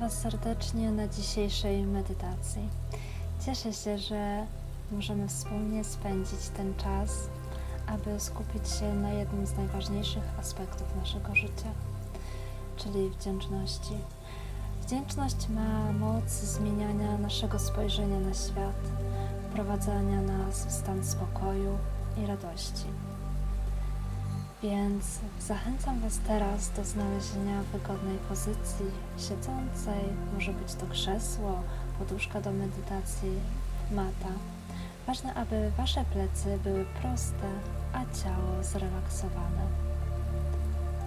Was serdecznie na dzisiejszej medytacji. Cieszę się, że możemy wspólnie spędzić ten czas, aby skupić się na jednym z najważniejszych aspektów naszego życia, czyli wdzięczności. Wdzięczność ma moc zmieniania naszego spojrzenia na świat, wprowadzania nas w stan spokoju i radości. Więc zachęcam Was teraz do znalezienia wygodnej pozycji siedzącej. Może być to krzesło, poduszka do medytacji, mata. Ważne, aby Wasze plecy były proste, a ciało zrelaksowane.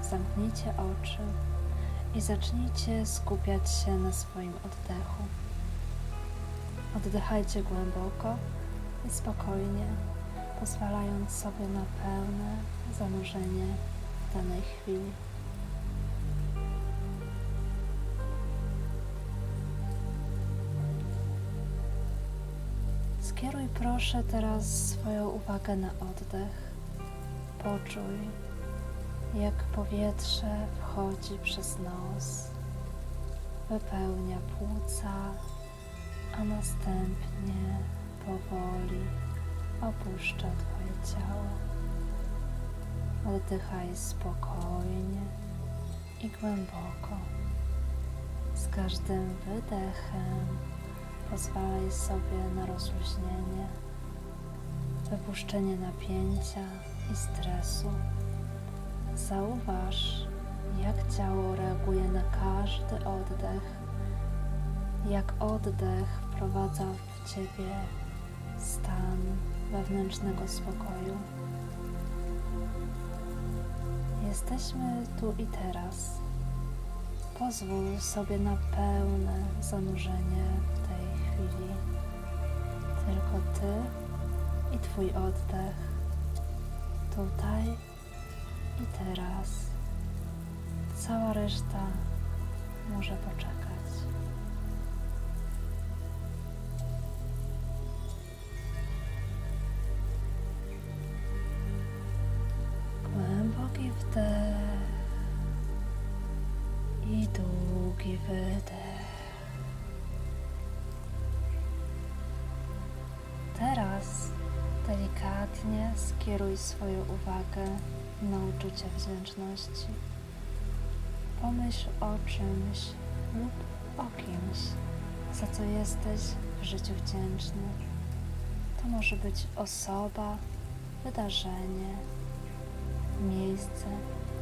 Zamknijcie oczy i zacznijcie skupiać się na swoim oddechu. Oddychajcie głęboko i spokojnie, pozwalając sobie na pełne zanurzenie w danej chwili. Skieruj proszę teraz swoją uwagę na oddech. Poczuj, jak powietrze wchodzi przez nos, wypełnia płuca, a następnie powoli opuszcza Twoje ciało. Oddychaj spokojnie i głęboko. Z każdym wydechem pozwalaj sobie na rozluźnienie, wypuszczenie napięcia i stresu. Zauważ, jak ciało reaguje na każdy oddech, jak oddech wprowadza w ciebie stan wewnętrznego spokoju. Jesteśmy tu i teraz. Pozwól sobie na pełne zanurzenie w tej chwili. Tylko ty i twój oddech. Tutaj i teraz. Cała reszta może poczekać. Wydech. Teraz delikatnie skieruj swoją uwagę na uczucie wdzięczności. Pomyśl o czymś lub o kimś, za co jesteś w życiu wdzięczny. To może być osoba, wydarzenie, miejsce,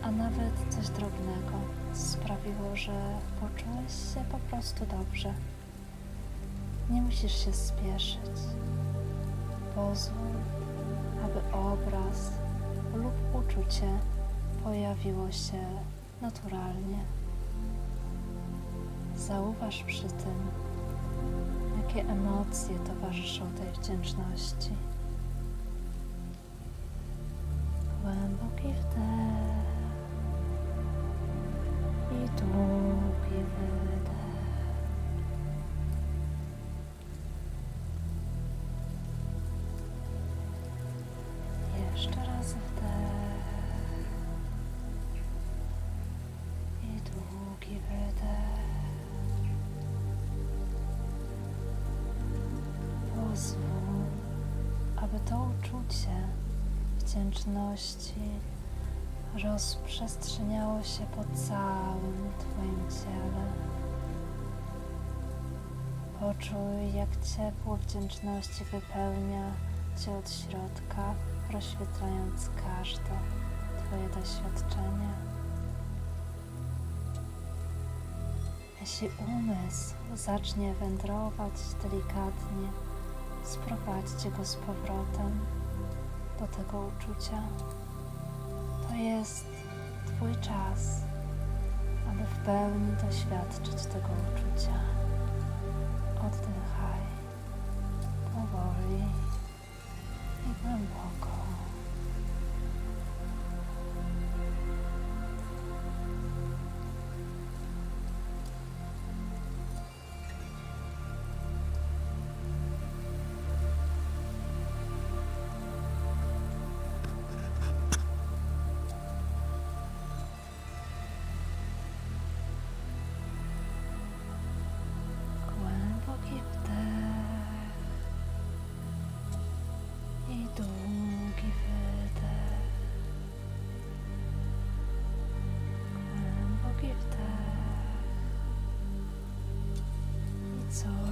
a nawet coś drobnego sprawiło, że poczułeś się po prostu dobrze. Nie musisz się spieszyć. Pozwól, aby obraz lub uczucie pojawiło się naturalnie. Zauważ przy tym, jakie emocje towarzyszą tej wdzięczności. Głęboki wdech Jeszcze raz wdech i długi. Pozwól, aby to uczucie wdzięczności rozprzestrzeniało się po całym Twoim ciele. Poczuj, jak ciepło wdzięczności wypełnia Cię od środka, rozświetlając każde Twoje doświadczenie. Jeśli umysł zacznie wędrować delikatnie, sprowadźcie go z powrotem do tego uczucia. Jest Twój czas, aby w pełni doświadczyć tego uczucia. Oddychaj powoli i głęboko.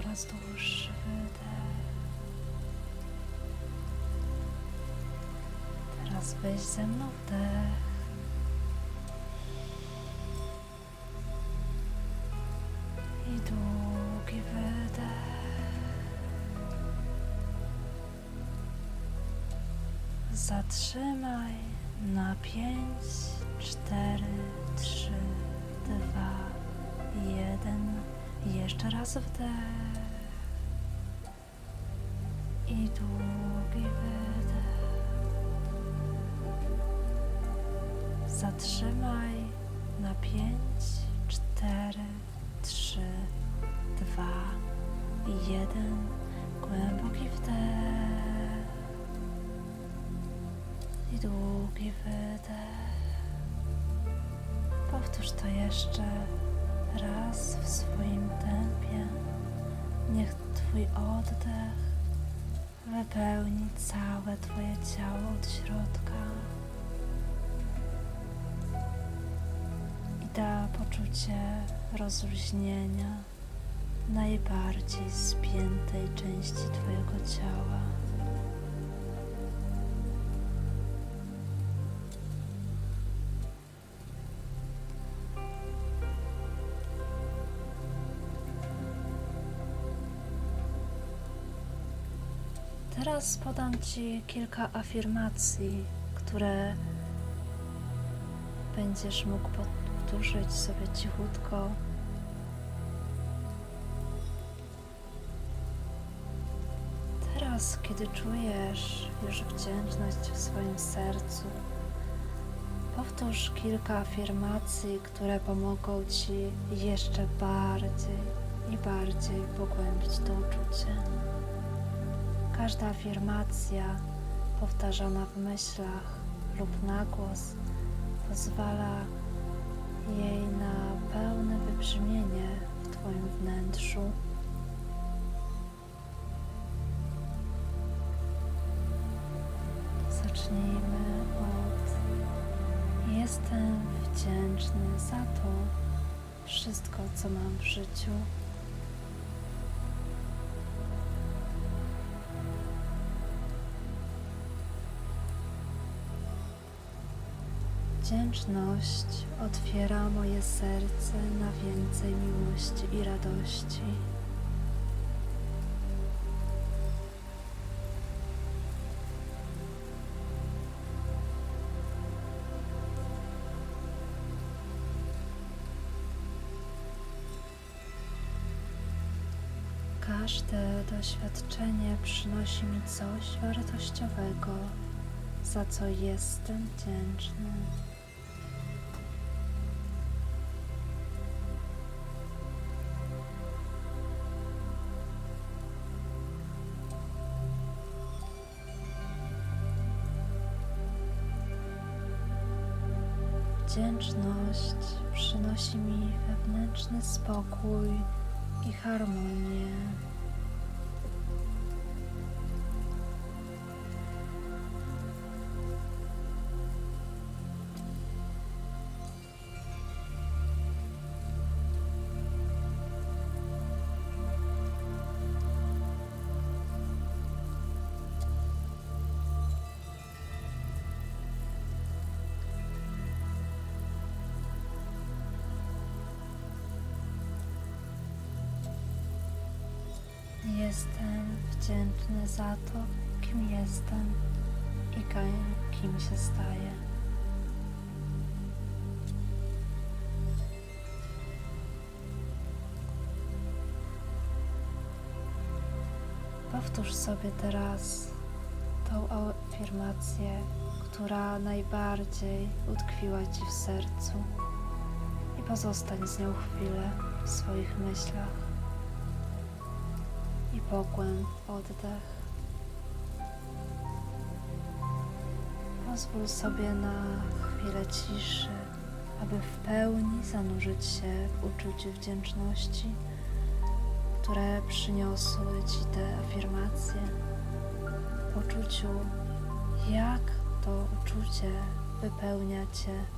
Coraz dłuższy wydech. Teraz weź ze mną wdech. I długi. Zatrzymaj na pięć, cztery, trzy, dwa, jeden. Jeszcze raz wdech. I długi wydech. Zatrzymaj na pięć, cztery, trzy, dwa, jeden. Głęboki wdech i długi wydech. Powtórz to jeszcze raz w swoim tempie. Niech Twój oddech wypełni całe Twoje ciało od środka i da poczucie rozluźnienia najbardziej spiętej części Twojego ciała. Teraz podam Ci kilka afirmacji, które będziesz mógł powtórzyć sobie cichutko. Teraz, kiedy czujesz już wdzięczność w swoim sercu, powtórz kilka afirmacji, które pomogą Ci jeszcze bardziej i bardziej pogłębić to uczucie. Każda afirmacja powtarzana w myślach lub na głos pozwala jej na pełne wybrzmienie w Twoim wnętrzu. Zacznijmy od Jestem wdzięczny za to wszystko, co mam w życiu. Wdzięczność otwiera moje serce na więcej miłości i radości. Każde doświadczenie przynosi mi coś wartościowego, za co jestem wdzięczny. Wewnętrzny spokój i harmonię. Jestem wdzięczny za to, kim jestem i kim- się staję. Powtórz sobie teraz tą afirmację, która najbardziej utkwiła Ci w sercu i pozostań z nią chwilę w swoich myślach i pogłęb oddech. Pozwól sobie na chwilę ciszy, aby w pełni zanurzyć się w uczuciu wdzięczności, które przyniosły Ci te afirmacje. Poczuciu, jak to uczucie wypełnia Cię.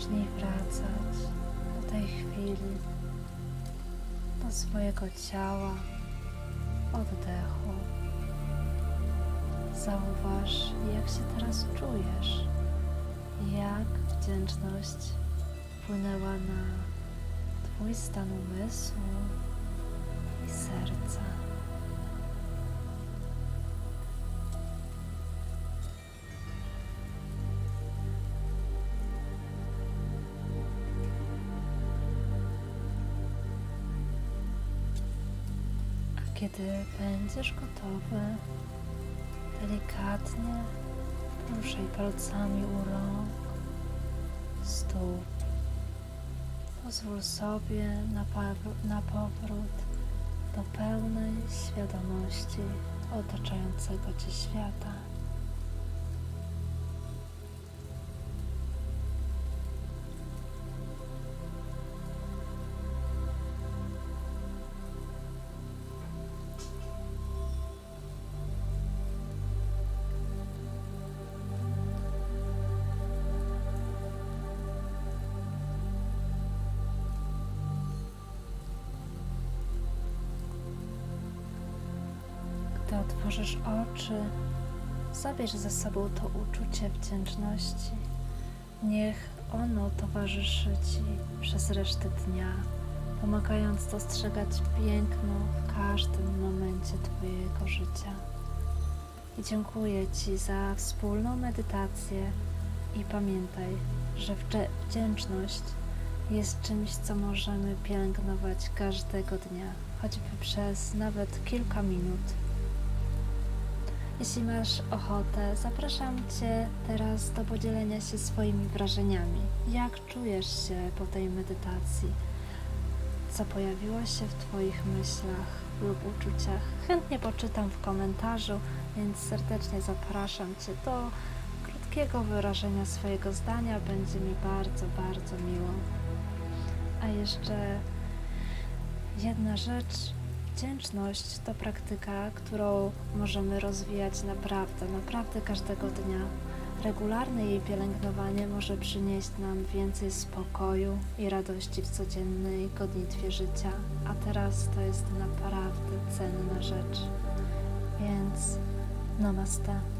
Zacznij wracać do tej chwili, do swojego ciała, oddechu. Zauważ, jak się teraz czujesz, jak wdzięczność wpłynęła na Twój stan umysłu i serca. Kiedy będziesz gotowy, delikatnie poruszaj palcami u rąk, stóp. Pozwól sobie na, na powrót do pełnej świadomości otaczającego Cię świata. Otworzysz oczy, zabierz ze sobą to uczucie wdzięczności. Niech ono towarzyszy Ci przez resztę dnia, pomagając dostrzegać piękno w każdym momencie Twojego życia. I dziękuję Ci za wspólną medytację i pamiętaj, że wdzięczność jest czymś, co możemy pielęgnować każdego dnia, choćby przez nawet kilka minut. Jeśli masz ochotę, zapraszam Cię teraz do podzielenia się swoimi wrażeniami. Jak czujesz się po tej medytacji? Co pojawiło się w Twoich myślach lub uczuciach? Chętnie poczytam w komentarzu, więc serdecznie zapraszam Cię do krótkiego wyrażenia swojego zdania. Będzie mi bardzo, bardzo miło. A jeszcze jedna rzecz. Wdzięczność to praktyka, którą możemy rozwijać naprawdę, naprawdę każdego dnia. Regularne jej pielęgnowanie może przynieść nam więcej spokoju i radości w codziennej gonitwie życia, a teraz to jest naprawdę cenna rzecz. Więc namaste.